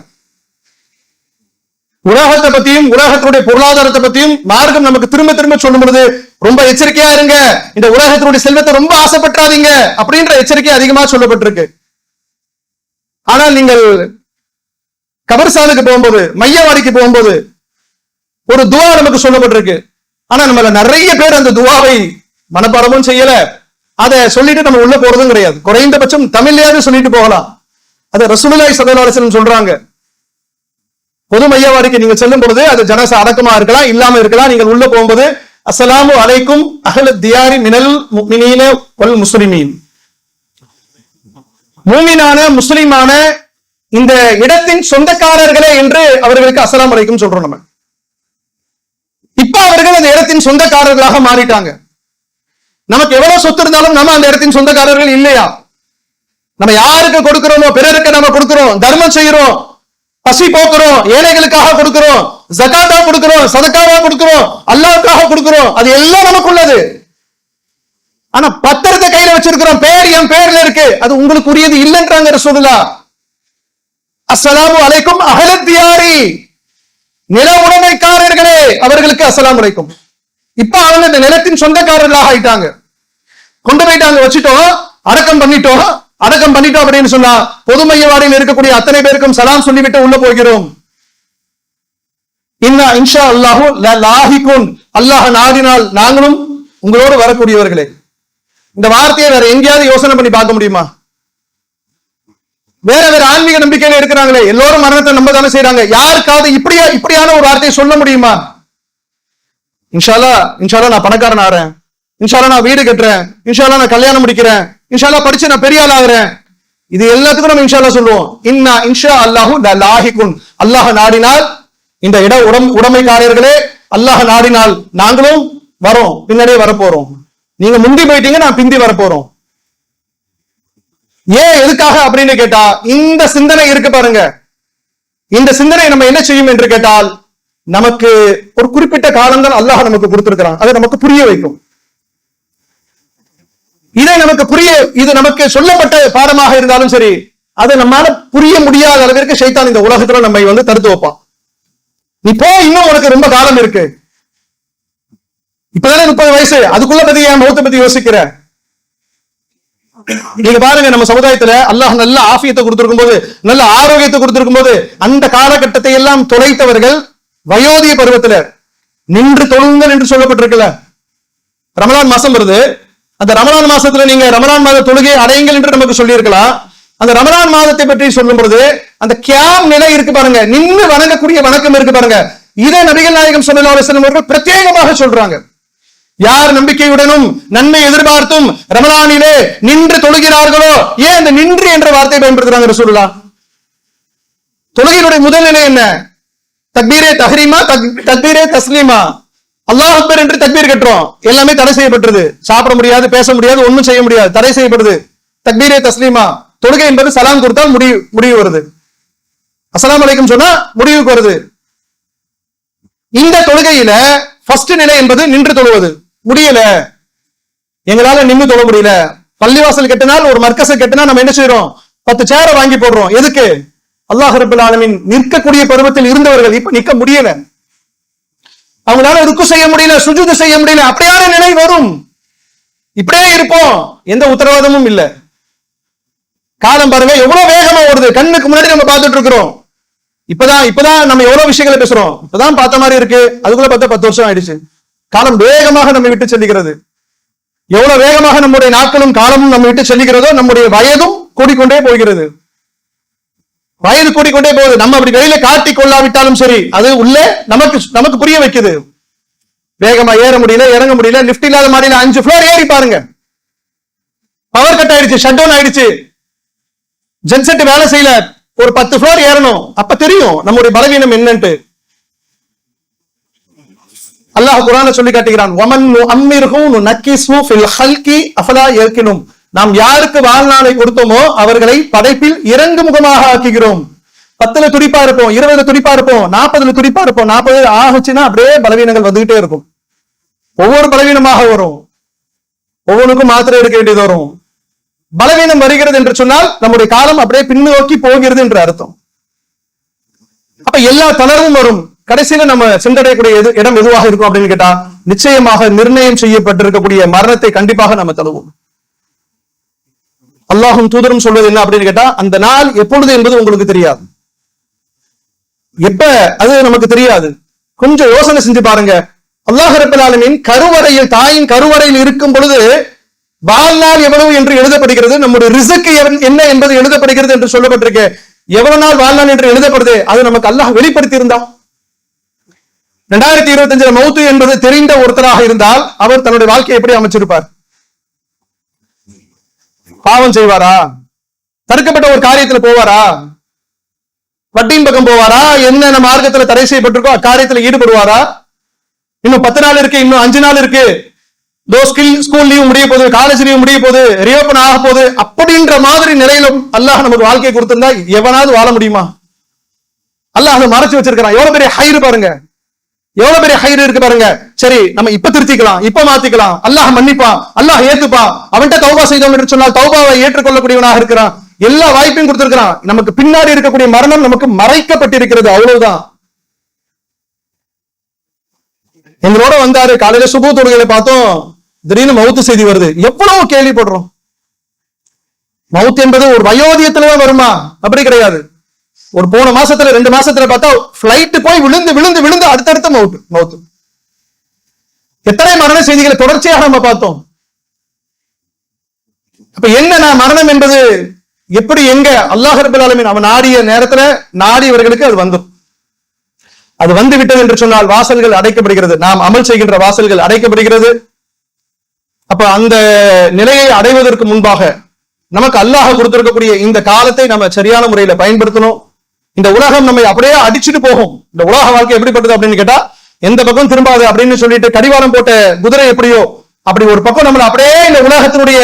உலகத்தை பத்தியும் உலகத்தினுடைய பொருளாதாரத்தை பத்தியும் மார்க்கம் நமக்கு திரும்ப திரும்ப சொல்லும் பொழுது ரொம்ப எச்சரிக்கையா இருங்க. இந்த உலகத்தினுடைய செல்வத்தை ரொம்ப ஆசைப்பட்டாதீங்க அப்படின்ற எச்சரிக்கை அதிகமா சொல்லப்பட்டிருக்கு. ஆனால் நீங்கள் கபர்சாலுக்கு போகும்போது மையவாடிக்கு போகும்போது ஒரு துவா நமக்கு சொல்லப்பட்டிருக்கு. ஆனா நம்மள நிறைய பேர் அந்த துவாவை மனப்பாடமும் செய்யல. அதை சொல்லிட்டு நம்ம உள்ள போறதும் கிடையாது. குறைந்தபட்சம் தமிழ்லயாவது சொல்லிட்டு போகலாம். அதை ரசூலுல்லாஹி ஸல்லல்லாஹு சொல்றாங்க. பொது மையவாடிக்கு நீங்க செல்லும் பொழுது அது ஜனச அடக்கமா இருக்கலாம் இல்லாம இருக்கலாம். நீங்கள் உள்ள போகும்போது அஸ்ஸலாமு அலைக்கும் அகல தியாரி மினல் முஃமினீன ஒல் முஸ்லிமீன். மூமினான முஸ்லிமான இந்த இடத்தின் சொந்தக்காரர்களே என்று அவர்களுக்கு அசலாம் அலைக்கும் சொல்றோம் நம்ம. இப்ப அவர்கள் அந்த இடத்தின் சொந்தக்காரர்களாக மாறிட்டாங்க. நமக்கு எவ்வளவு சொத்து இருந்தாலும் நம்ம அந்த இடத்தின் சொந்தக்காரர்கள் இல்லையா? நம்ம யாருக்கு கொடுக்கிறோமோ பிறருக்கு நம்ம கொடுக்கிறோம் தர்மம் செய்யறோம் பசி போக்குறோம் ஏழைகளுக்காக கொடுக்கிறோம் ஜகாத்தா கொடுக்கிறோம் சதக்காவா கொடுக்கிறோம் அல்லாவுக்காக கொடுக்கிறோம் அது எல்லாம் நமக்குள்ளது. ஆனா பத்திரத்தை கையில வச்சிருக்கிறோம் பேர் என் பேர்ல இருக்கு அது உங்களுக்கு உரியது இல்லைன்றாங்க ரசூலுல்லா அஸ்ஸலாமு அலைக்கும் அகலத்தியாரி நில உடைமைக்காரர்களே அவர்களுக்கு அசலாம் உரைக்கும் இப்ப அவங்க இந்த நிலத்தின் சொந்தக்காரர்களாக ஆயிட்டாங்க. கொண்டு போயிட்டாங்க வச்சுட்டோம் அடக்கம் பண்ணிட்டோம் அடக்கம் பண்ணிட்டோம் அப்படின்னு சொன்னா பொது மையவாடியில் இருக்கக்கூடிய அத்தனை பேருக்கும் சலாம் சொல்லிவிட்டு உள்ள போகிறோம். இன்னா இன்ஷா அல்லாஹு லாஹிகுன். அல்லாஹ் நாடினால் நாங்களும் உங்களோடு வரக்கூடியவர்களே. இந்த வார்த்தையை வேற எங்கேயாவது யோசனை பண்ணி பார்க்க முடியுமா? வேற வேற ஆன்மீக நம்பிக்கையில இருக்கிறாங்களே எல்லோரும் மரணத்தை நம்ப தானே செய்யறாங்க யாருக்காவது இப்படியா இப்படியான ஒரு வார்த்தையை சொல்ல முடியுமா? இன்ஷால்லா இன்ஷாலா நான் பணக்காரன் ஆறேன். இன்ஷாலா நான் வீடு கட்டுறேன். இன்ஷாலா நான் கல்யாணம் முடிக்கிறேன். இன்ஷால்லா படிச்சு நான் பெரிய ஆள் ஆகுறேன் இது எல்லாத்துக்கும் நம்ம இன்ஷால்லா சொல்லுவோம். இன்னா இன்ஷா அல்லாஹு லாஹிகுன். அல்லாஹ் நாடினால் இந்த இட உடம் உடைமைக்காரர்களே அல்லாஹ் நாடினால் நாங்களும் வரோம். பின்னாடியே வரப்போறோம். நீங்க முந்தி போயிட்டீங்க நான் பிந்தி வரப்போறோம். ஏன் எதுக்காக அப்படின்னு கேட்டா இந்த சிந்தனை இருக்கு பாருங்க. இந்த சிந்தனை நம்ம என்ன செய்யும் என்று கேட்டால் நமக்கு ஒரு குறிப்பிட்ட காலங்கள் அல்லாஹ் நமக்கு கொடுத்திருக்கிறான். அதை நமக்கு புரிய வைக்கும். இதை நமக்கு புரிய இது நமக்கு சொல்லப்பட்ட பாடமாக இருந்தாலும் சரி அதை நம்மால புரிய முடியாத அளவிற்கு சைத்தான் இந்த உலகத்துல நம்ம வந்து தடுத்து வைப்பான். நீ போ இன்னும் உனக்கு ரொம்ப காலம் இருக்கு. இப்பதானே முப்பது வயசு. அதுக்குள்ள பத்தி என் முகத்தை பத்தி யோசிக்கிற? நீங்க பாருங்க நம்ம சமுதாயத்துல அல்லாஹ் நல்ல ஆஃபியத்தை கொடுத்திருக்கும் போது நல்ல ஆரோக்கியத்தை கொடுத்திருக்கும் போது அந்த காலகட்டத்தை எல்லாம் தொலைத்தவர்கள் வயோதிய பருவத்துல நின்று தொழுங்கள் என்று சொல்லப்பட்டிருக்கல ரமலான் மாசம் வருது. அந்த ரமலான் மாசத்துல நீங்க ரமலான் மாத தொழுகை அடையுங்கள் என்று நமக்கு சொல்லியிருக்கலாம். அந்த ரமலான் மாதத்தை பற்றி சொல்லும் பொழுது அந்த கியாம் நிலை இருக்கு பாருங்க. நின்று வணங்கக்கூடிய வணக்கம் இருக்கு பாருங்க. இதை நபிகள் நாயகம் ஸல்லல்லாஹு அவர்கள் பிரத்யேகமாக சொல்றாங்க. யார் நம்பிக்கையுடனும் நன்மை எதிர்பார்த்தும் ரமலானிலே நின்று தொழுகிறார்களோ ஏன் அந்த நின்று என்ற வார்த்தையை பயன்படுத்துறாங்க ரசூலுல்லாஹ்? தொழுகையினுடைய முதல் நிலை என்ன? தக்பீரே தஹ்ரீமா தக்- தக்பீரே தஸ்லீமா. அல்லாஹ் அக்பர் என்று தக்பீர் கட்டுறோம். எல்லாமே தடை செய்யப்பட்டது. சாப்பிட முடியாது பேச முடியாது ஒண்ணும் செய்ய முடியாது. தடை செய்யப்படுது. தக்பீரே தஸ்லீமா. தொழுகை என்பது சலாம் கொடுத்தால் முடிவு முடிவு வருது. அஸ்ஸலாமு அலைக்கும் சொன்னா முடிவுக்கு வருது. இந்த தொழுகையில ஃபர்ஸ்ட் நிலை என்பது நின்று தொழுவது. முடியல. எங்களால நின்று தொழ முடியல. பள்ளிவாசல் கெட்டினால் ஒரு மர்க்கசை கட்டினா நம்ம என்ன செய்யறோம் பத்து சேரை வாங்கி போடுறோம். எதுக்கு? அல்லாஹ் ரபுல் ஆலமீன் நிற்கக்கூடிய பருவத்தில் இருந்தவர்கள் இப்ப நிக்க முடியல. அவங்களால ருக்கு செய்ய முடியல சுஜுது செய்ய முடியல அப்படியான நிலை வரும். இப்படியே இருப்போம். எந்த உத்தரவாதமும் இல்ல. காலம் பாருங்க எவ்வளவு வேகமா ஓடுது. கண்ணுக்கு முன்னாடி நம்ம பார்த்துட்டு இருக்கிறோம். இப்பதான் இப்பதான் நம்ம எவ்வளவு விஷயங்களை பேசுறோம். இப்பதான் பார்த்த மாதிரி இருக்கு. அதுக்குள்ள பார்த்தா பத்து வருஷம் ஆயிடுச்சு. காலம் வேகமாக நம்மை விட்டு செல்லுகிறது. எவ்வளவு வேகமாக நம்முடைய நாட்களும் காலமும் நம்ம விட்டு செல்லுகிறதோ நம்முடைய வயதும் கூடிக்கொண்டே போகிறது. வயது கூடிக்கொண்டே போகுது. நம்ம அப்படி வெளியில காட்டி கொள்ளாவிட்டாலும் சரி அது உள்ளே நமக்கு நமக்கு புரிய வைக்குது. வேகமா ஏற முடியல இறங்க முடியல லிப்ட் இல்லாத மாதிரி அஞ்சு ஃப்ளோர் ஏறி பாருங்க. பவர் கட் ஆயிடுச்சு ஷட் டவுன் ஆயிடுச்சு. ஜென்செட் வேலை செய்யல. ஒரு பத்து ஃப்ளோர் ஏறணும். அப்ப தெரியும் நம்முடைய பலவீனம் என்னன்ட்டு. அல்லாஹ் குரான சொல்லி காட்டுகிறான் ஒமன் நக்கிஸ்மு ஃபில் ஹல்கி அஃபலா ஏற்கினும். நாம் யாருக்கு வாழ்நாளை கொடுத்தோமோ அவர்களை படைப்பில் இறங்கு முகமாக ஆக்குகிறோம். பத்துல துடிப்பா இருப்போம் இருபதுல துடிப்பா இருப்போம் நாற்பதுல துடிப்பா இருப்போம் நாற்பது ஆகுச்சுன்னா அப்படியே பலவீனங்கள் வந்துகிட்டே இருக்கும். ஒவ்வொரு பலவீனமாக வரும். ஒவ்வொன்றுக்கும் மாத்திரை எடுக்க வேண்டியது வரும். பலவீனம் வருகிறது என்று சொன்னால் நம்முடைய காலம் அப்படியே பின்னோக்கி போகிறது என்று அர்த்தம். அப்ப எல்லா தளர்வும் வரும். கடைசியில நம்ம சென்றடையக்கூடிய எது இடம் எதுவாக இருக்கும் அப்படின்னு கேட்டா நிச்சயமாக நிர்ணயம் செய்யப்பட்டிருக்கக்கூடிய மரணத்தை கண்டிப்பாக நம்ம தழுவோம் அல்லாஹும் தூதரும் சொல்வது என்ன அப்படின்னு கேட்டா அந்த நாள் எப்பொழுது என்பது உங்களுக்கு தெரியாது. எப்ப அது நமக்கு தெரியாது. கொஞ்சம் யோசனை செஞ்சு பாருங்க. அல்லாஹ் ரப்பல் கருவறையில் தாயின் கருவறையில் இருக்கும் பொழுது வாழ்நாள் எவ்வளவு என்று எழுதப்படுகிறது நம்முடைய ரிசக்கு என்ன என்பது எழுதப்படுகிறது என்று சொல்லப்பட்டிருக்கு. எவ்வளவு நாள் வாழ்நாள் என்று எழுதப்படுது அது நமக்கு அல்லாஹ் வெளிப்படுத்தி இருந்தா ரெண்டாயிரத்தி இருபத்தி அஞ்சுல மௌத்து என்பது தெரிந்த ஒருத்தராக இருந்தால் அவர் தன்னுடைய வாழ்க்கையை எப்படி அமைச்சிருப்பார்? பாவம் செய்வாரா? தடுக்கப்பட்ட ஒரு காரியத்துல போவாரா? வட்டியின் பக்கம் போவாரா? என்னென்ன மார்க்கத்துல தடை செய்யப்பட்டிருக்கோ அக்காரியத்துல ஈடுபடுவாரா? இன்னும் பத்து நாள் இருக்கு இன்னும் அஞ்சு நாள் இருக்கு. தோ ஸ்கில் ஸ்கூல் லீவ் முடிய போகுது காலேஜ் லீவ் முடிய போகுது ரியோபன் ஆக போகுது. அப்படின்ற மாதிரி நிலையிலும் அல்லாஹ் நமக்கு வாழ்க்கையை கொடுத்திருந்தா எவனாவது வாழ முடியுமா? அல்லாஹ் அதை மறைச்சு வச்சிருக்கிறான். எவ்வளவு பெரிய ஹைரு பாருங்க. எவ்வளவு பெரிய ஹைர் இருக்கு பாருங்க. சரி நம்ம இப்ப திருத்திக்கலாம் இப்ப மாத்திக்கலாம். அல்லாஹ் மன்னிப்பான் அல்லாஹ் ஏத்துப்பான். அவன்கிட்ட தௌபா செய்தோம் என்று சொன்னால் தௌபாவை ஏற்றுக்கொள்ளக்கூடியவனாக இருக்கிறான். எல்லா வாய்ப்பையும் கொடுத்திருக்கிறான். நமக்கு பின்னாடி இருக்கக்கூடிய மரணம் நமக்கு மறைக்கப்பட்டிருக்கிறது. அவ்வளவுதான். எங்களோட வந்தாரு காலையில சுபு தொழுகையில பார்த்தோம். திடீர்னு மவுத்து செய்தி வருது. எவ்வளவு கேள்விப்படுறோம். மவுத் என்பது ஒரு வயோதியத்துலதான் வருமா? அப்படி கிடையாது. ஒரு போன மாசத்துல ரெண்டு மாசத்துல பார்த்தா பிளைட் போய் விழுந்து விழுந்து விழுந்து அடுத்தடுத்த மவுத்து மவுத்து. எத்தனை மரண செய்திகளை தொடர்ச்சியாக நம்ம பார்த்தோம். அப்ப என்ன மரணம் என்பது எப்படி எங்க அல்லாஹ் ரபுல் அவன் நாடிய நேரத்துல நாடியவர்களுக்கு அது வந்துடும் அது வந்து விட்டது என்று சொன்னால் வாசல்கள் அடைக்கப்படுகிறது. நாம் அமல் செய்கின்ற வாசல்கள் அடைக்கப்படுகிறது. அப்ப அந்த நிலையை அடைவதற்கு முன்பாக நமக்கு அல்லாஹ் கொடுத்திருக்கக்கூடிய இந்த காலத்தை நம்ம சரியான முறையில பயன்படுத்தணும். இந்த உலகம் நம்மை அப்படியே அடிச்சுட்டு போகும். இந்த உலக வாழ்க்கை எப்படிப்பட்டது அப்படின்னு கேட்டா எந்த பக்கம் திரும்பாது அப்படின்னு சொல்லிட்டு கடிவாளம் போட்ட குதிரை எப்படியோ அப்படி ஒரு பக்கம் நம்மளை அப்படியே இந்த உலகத்தினுடைய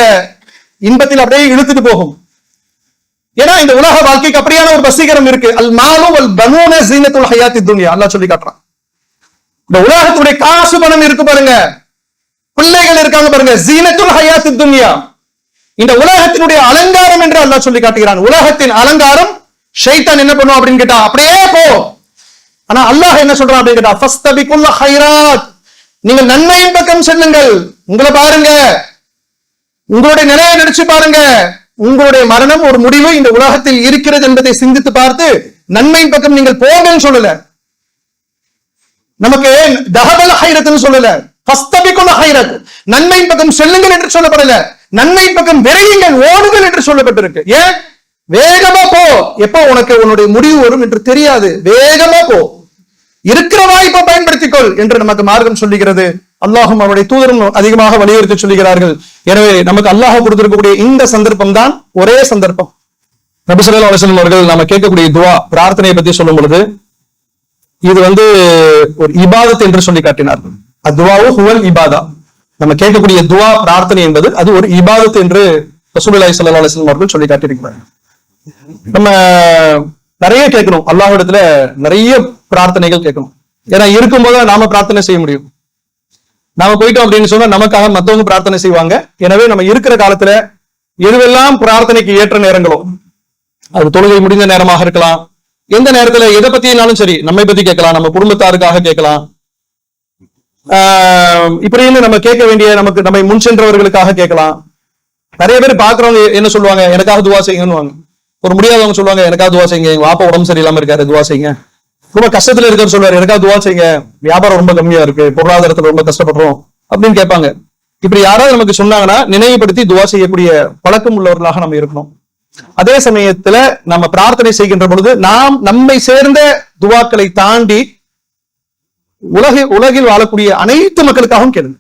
இன்பத்தில் அப்படியே இழுத்துட்டு போகும். ஏன்னா இந்த உலக வாழ்க்கைக்கு அப்படியான ஒரு வசீகரம் இருக்கு. அல் மாலும் அல் பனூன சீனத்துல் ஹயாத்தி துன்யா. அல்லா சொல்லி காட்டுறான். இந்த உலகத்துடைய காசு பணம் இருக்கு பாருங்க. பிள்ளைகள் இருக்காங்க பாருங்க. சீனத்துல் ஹயாத்தி துன்யா. இந்த உலகத்தினுடைய அலங்காரம் என்று அல்லாஹ் சொல்லி காட்டுகிறான். உலகத்தின் அலங்காரம் ஷைத்தான் என்ன பண்ணும் அப்படின்னு கேட்டா அப்படியே போ. ஆனா அல்லாஹ் என்ன சொல்றான் அப்படின்னு கேட்டா ஃபஸ்தபிக்குல்ல ஹைராத் நீங்கள் நன்மையின் பக்கம் செல்லுங்கள். உங்களை பாருங்க. உங்களுடைய நிலையை நினைச்சு பாருங்க. உங்களுடைய மரணம் ஒரு முடிவு இந்த உலகத்தில் இருக்கிறது என்பதை சிந்தித்து பார்த்து நன்மையின் பக்கம் நீங்கள் போங்கன்னு சொல்லல. நமக்கு தகவல் ஹைரத்னு சொல்லல? ஃபஸ்தபிக்குல்ல ஹைரத் நன்மையின் பக்கம் செல்லுங்கள் என்று சொல்லப்படல. நன்மையின் பக்கம் விரையுங்கள் ஓடுங்கள் என்று சொல்லப்பட்டிருக்கு. ஏன்? வேகமா போ. எப்போ உனக்கு உன்னுடைய முடிவு வரும் என்று தெரியாது. வேகமா போ. இருக்கிற வாய்ப்பை பயன்படுத்திக்கொள் என்று நமக்கு மார்க்கம் சொல்லுகிறது. அல்லாஹும் அவருடைய தூதரும் அதிகமாக வலியுறுத்தி சொல்லுகிறார்கள். எனவே நமக்கு அல்லாஹ் கொடுத்திருக்கக்கூடிய இந்த சந்தர்ப்பம் தான் ஒரே சந்தர்ப்பம். நபிசல்லா அலிஸ்லம் அவர்கள் நாம கேட்கக்கூடிய துவா பிரார்த்தனையை பத்தி சொல்லும் பொழுது இது வந்து ஒரு இபாதத் என்று சொல்லி காட்டினார். அத்வாவு ஹுவல் இபாதா. நம்ம கேட்கக்கூடிய துவா பிரார்த்தனை என்பது அது ஒரு இபாதத் என்று ரசூலுல்லாஹி சல்லா அலைஹி அவர்கள் சொல்லி காட்டியிருக்கிறார்கள். நம்ம நிறைய கேட்கணும். அல்லாஹிடத்துல நிறைய பிரார்த்தனைகள் கேட்கணும். ஏன்னா இருக்கும்போது நாம பிரார்த்தனை செய்ய முடியும். நாம போயிட்டோம் அப்படின்னு சொன்னா நமக்காக மத்தவங்க பிரார்த்தனை செய்வாங்க. எனவே நம்ம இருக்கிற காலத்துல எதுவெல்லாம் பிரார்த்தனைக்கு ஏற்ற நேரங்களோ அது தொழுகை முடிந்த நேரமாக இருக்கலாம். எந்த நேரத்துல எதை பத்தினாலும் சரி நம்மை பத்தி கேட்கலாம் நம்ம குடும்பத்தாருக்காக கேட்கலாம். ஆஹ் இப்படின்னு நம்ம கேட்க வேண்டிய நமக்கு நம்மை முன் சென்றவர்களுக்காக கேட்கலாம். நிறைய பேர் பாக்குறவங்க என்ன சொல்லுவாங்க எனக்காக துவா செய்யுங்கன்னு ஒரு முடியாதவங்க சொல்லுவாங்க எனக்காக துவா செய்யுங்க எங்க வாப்பா உடம்பு சரியில்லாம இருக்காரு துவா செய்யுங்க. ரொம்ப கஷ்டத்துல இருக்காரு சொல்லுவாரு எனக்காக துவா செய்யுங்க வியாபாரம் ரொம்ப கம்மியா இருக்கு பொருளாதாரத்துல ரொம்ப கஷ்டப்படுறோம் அப்படின்னு கேட்பாங்க. இப்படி யாராவது நமக்கு சொன்னாங்கன்னா நினைவுபடுத்தி துவா செய்யக்கூடிய பழக்கம் உள்ளவர்களாக நம்ம இருக்கணும். அதே சமயத்துல நம்ம பிரார்த்தனை செய்கின்ற பொழுது நாம் நம்மை சேர்ந்த துவாக்களை தாண்டி உலக உலகில் வாழக்கூடிய அனைத்து மக்களுக்காகவும் கேளுங்க.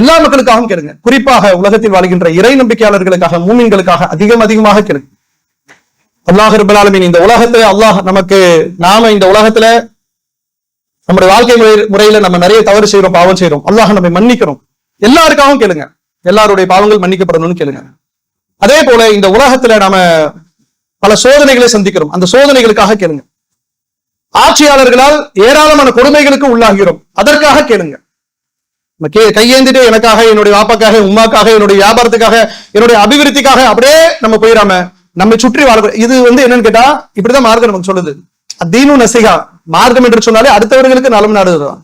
எல்லா மக்களுக்காகவும் கேளுங்க. குறிப்பாக உலகத்தில் வாழ்கின்ற இறை நம்பிக்கையாளர்களுக்காக மூமின்களுக்காக அதிகம் அதிகமாக கேளுங்க. அல்லாஹ் ரபுல் இந்த உலகத்துல அல்லாஹ் நமக்கு நாம இந்த உலகத்துல நம்முடைய வாழ்க்கை முறை முறையில நம்ம நிறைய தவறு செய்யறோம் பாவம் செய்யறோம் அல்லாஹ் நம்மை மன்னிக்கிறோம். எல்லாருக்காகவும் கேளுங்க. எல்லாருடைய பாவங்கள் மன்னிக்கப்படணும்னு கேளுங்க. அதே போல இந்த உலகத்துல நாம பல சோதனைகளை சந்திக்கிறோம். அந்த சோதனைகளுக்காக கேளுங்க. ஆட்சியாளர்களால் ஏராளமான கொடுமைகளுக்கு உள்ளாகிறோம். அதற்காக கேளுங்க. நம்ம கே கையேந்திட்டு எனக்காக என்னுடைய வாப்பாக்காக உமாக்காக என்னுடைய வியாபாரத்துக்காக என்னுடைய அபிவிருத்திக்காக அப்படியே நம்ம போயிடாம நம்மை சுற்றி வாழக்கூடிய இது வந்து என்னன்னு கேட்டா இப்படிதான் மார்க்கம் நமக்கு சொல்லுது. தீனு நசிகா மார்க்கம் என்று சொன்னாலே அடுத்தவர்களுக்கு நலம் நாடுதான்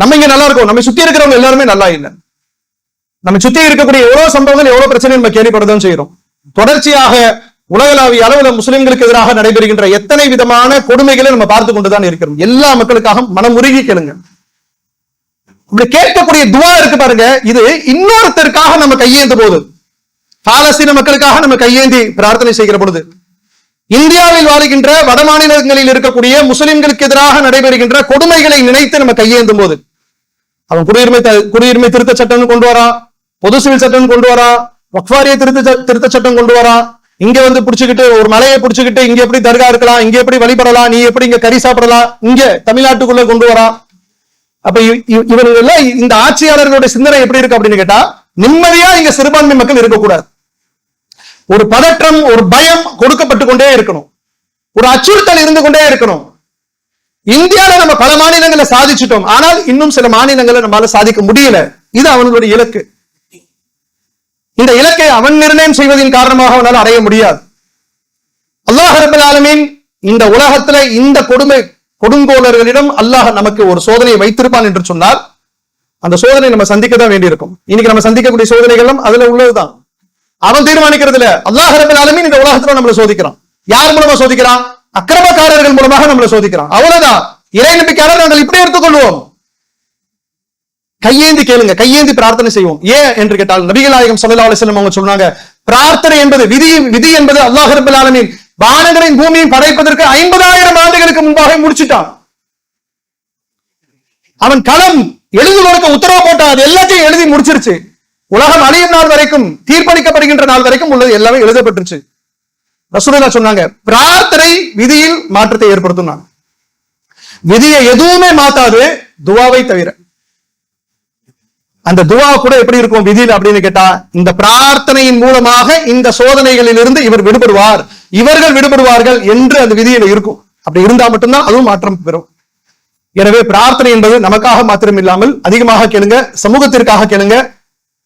நம்ம இங்க நல்லா இருக்கோம். நம்ம சுத்தி இருக்கிறவங்க எல்லாருமே நல்லா இல்லை. நம்ம சுத்தி இருக்கக்கூடிய எவ்வளவு சம்பவங்கள் எவ்வளவு பிரச்சனை நம்ம கேள்விப்படதான் செய்யறோம் தொடர்ச்சியாக உலகளாவிய அளவுல முஸ்லிம்களுக்கு எதிராக நடைபெறுகின்ற எத்தனை விதமான கொடுமைகளை நம்ம பார்த்து கொண்டுதான் இருக்கிறோம். எல்லா மக்களுக்காக மனமுருகி கேளுங்க. இப்படி கேட்கக்கூடிய துவா இருக்கு பாருங்க. இது இன்னொருத்தருக்காக நம்ம கையேந்த போது பாலஸ்தீன மக்களுக்காக நம்ம கையேந்தி பிரார்த்தனை செய்கிற பொழுது இந்தியாவில் வாழ்கின்ற வட மாநிலங்களில் இருக்கக்கூடிய முஸ்லிம்களுக்கு எதிராக நடைபெறுகின்ற கொடுமைகளை நினைத்து நம்ம கையேந்தும் போது அவன் குடியுரிமை த- குடியுரிமை திருத்த சட்டம் கொண்டு வரா பொது சிவில் சட்டம் கொண்டு வரா வக்வாரிய திருத்த ச- திருத்த சட்டம் கொண்டு வரா இங்க வந்து புடிச்சுக்கிட்டு ஒரு மலையை பிடிச்சுக்கிட்டு இங்க எப்படி தர்கா இருக்கலாம் இங்க எப்படி வழிபடலாம் நீ எப்படி இங்க கறி சாப்பிடலாம் இங்க தமிழ்நாட்டுக்குள்ள கொண்டு வரா. அப்ப இவர்கள் இந்த ஆட்சியாளர்களுடைய சிந்தனை எப்படி இருக்கு அப்படின்னு கேட்டா நிம்மதியா இங்க சிறுபான்மை மக்கள் இருக்கக்கூடாது. ஒரு பதற்றம் ஒரு பயம் கொடுக்கப்பட்டு கொண்டே இருக்கணும். ஒரு அச்சுறுத்தல் இருந்து கொண்டே இருக்கணும். இந்தியால நம்ம பல மாநிலங்களை சாதிச்சிட்டோம். ஆனால் இன்னும் சில மாநிலங்களை நம்மளால சாதிக்க முடியல. இது அவனுடைய இலக்கு. இந்த இலக்கை அவன் நிர்ணயம் செய்வதன் காரணமாக அவனால் அடைய முடியாது. அல்லாஹ் ரபுல் ஆலமீன் இந்த உலகத்துல இந்த கொடுமை கொடுங்கோலர்களிடம் அல்லாஹ் நமக்கு ஒரு சோதனையை வைத்திருப்பான் என்று சொன்னால் அந்த சோதனை நம்ம சந்திக்க தான் வேண்டியிருக்கும். இன்னைக்கு நம்ம சந்திக்கக்கூடிய சோதனைகளும் அதுல உள்ளதுதான். அவன் தீர்மானிக்கிறது இல்ல அல்லாஹ் ரபுல் இந்த உலகத்துல நம்மளை சோதிக்கிறான். யார் மூலமா சோதிக்கிறான்? அக்கிரமக்காரர்கள் மூலமாக நம்மளை சோதிக்கிறான். அவ்வளவுதான். இறை நம்பிக்கையாளர் நாங்கள் இப்படி எடுத்துக்கொள்வோம். கையேந்தி கேளுங்க. கையேந்தி பிரார்த்தனை செய்வோம். ஏன் என்று கேட்டால் நபிகள் நாயகம் சல்லா அலிஸ்லம் அவங்க சொன்னாங்க பிரார்த்தனை என்பது விதி விதி என்பது அல்லாஹ் ரபுல் ஆலமின் வானங்களின் பூமியையும் படைப்பதற்கு ஐம்பதாயிரம் ஆண்டுகளுக்கு முன்பாக முடிச்சிட்டான். அவன் களம் எழுதுவதற்கு உத்தரவு போட்டான். அது எல்லாத்தையும் எழுதி முடிச்சிருச்சு. உலகம் அழியும் நாள் வரைக்கும் தீர்ப்பளிக்கப்படுகின்ற நாள் வரைக்கும் உள்ளது. எல்லாமே எழுதப்பட்டுருச்சு. ரசூலா சொன்னாங்க பிரார்த்தனை விதியில் மாற்றத்தை ஏற்படுத்தும் நான் விதியை எதுவுமே மாத்தாது துவாவை தவிர. அந்த துவா கூட எப்படி இருக்கும்? விதியில் அப்படின்னு கேட்டா இந்த பிரார்த்தனையின் மூலமாக இந்த சோதனைகளில் இருந்து இவர் விடுபடுவார். இவர்கள் விடுபடுவார்கள் என்று அந்த விதியில இருக்கும். அப்படி இருந்தா மட்டும்தான் அதுவும் மாற்றம் பெறும். எனவே பிரார்த்தனை என்பது நமக்காக மாத்திரம் இல்லாமல் அதிகமாக கேளுங்க சமூகத்திற்காக கேளுங்க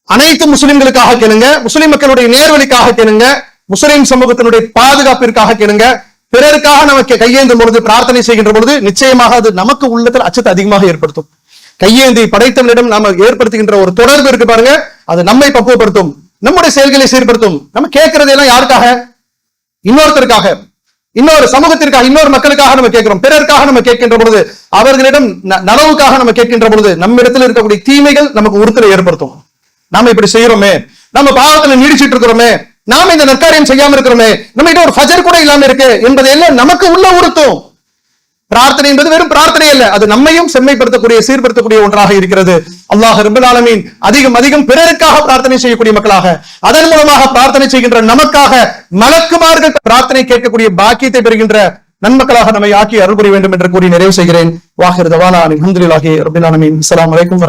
அனைத்து முஸ்லிம்களுக்காக கேளுங்க முஸ்லிம் மக்களுடைய நேர்வழிக்காக கேளுங்க முஸ்லிம் சமூகத்தினுடைய பாதுகாப்பிற்காக கேளுங்க. பிறருக்காக நமக்கு கையேந்தும் பொழுது பிரார்த்தனை செய்கின்ற பொழுது நிச்சயமாக அது நமக்கு உள்ளத்தில் அச்சத்தை அதிகமாக ஏற்படுத்தும். கையேந்தி படைத்தவனிடம் நாம ஏற்படுத்துகின்ற ஒரு தொடர்பு இருக்கு பாருங்க அது நம்மை பக்குவப்படுத்தும் நம்முடைய செயல்களை சீர்படுத்தும். நம்ம கேட்கறதெல்லாம் யாருக்காக? இன்னொருத்தருக்காக. இன்னொரு சமூகத்திற்காக இன்னொரு மக்களுக்காக நம்ம கேட்கிறோம். பிறருக்காக நம்ம கேட்கின்ற பொழுது அவர்களிடம் நலவுக்காக நம்ம கேட்கின்ற பொழுது நம்ம இடத்துல இருக்கக்கூடிய தீமைகள் நமக்கு உறுத்தலை ஏற்படுத்தும். நாம இப்படி செய்யறோமே. நம்ம பாவத்துல நீடிச்சிட்டு இருக்கிறோமே. நாம இந்த நற்காரியம் செய்யாம இருக்கிறோமே. நம்ம கிட்ட ஒரு ஃபஜர் கூட இல்லாம இருக்கு என்பதை எல்லாம் நமக்கு உள்ள உறுத்தும். பிரார்த்தனை என்பது வெறும் பிரார்த்தனை அல்ல. அது நம்மையும் செம்மைப்படுத்தக்கூடிய சீர்படுத்தக்கூடிய ஒன்றாக இருக்கிறது. அல்லாஹ் ரப்பல் அதிகம் அதிகம் பிறருக்காக பிரார்த்தனை செய்யக்கூடிய மக்களாக அதன் மூலமாக பிரார்த்தனை செய்கின்ற நமக்காக மலக்குமார்கள் பிரார்த்தனை கேட்கக்கூடிய பாக்கியத்தை பெறுகின்ற நன்மக்களாக நம்மை ஆக்கி அருள் புரிய வேண்டும் என்று கூறி நிறைவு செய்கிறேன். வாஹிர் தவானா. அலமதுல்லாஹி ரபில் ஆலமீன். அஸ்ஸலாமு அலைக்கும்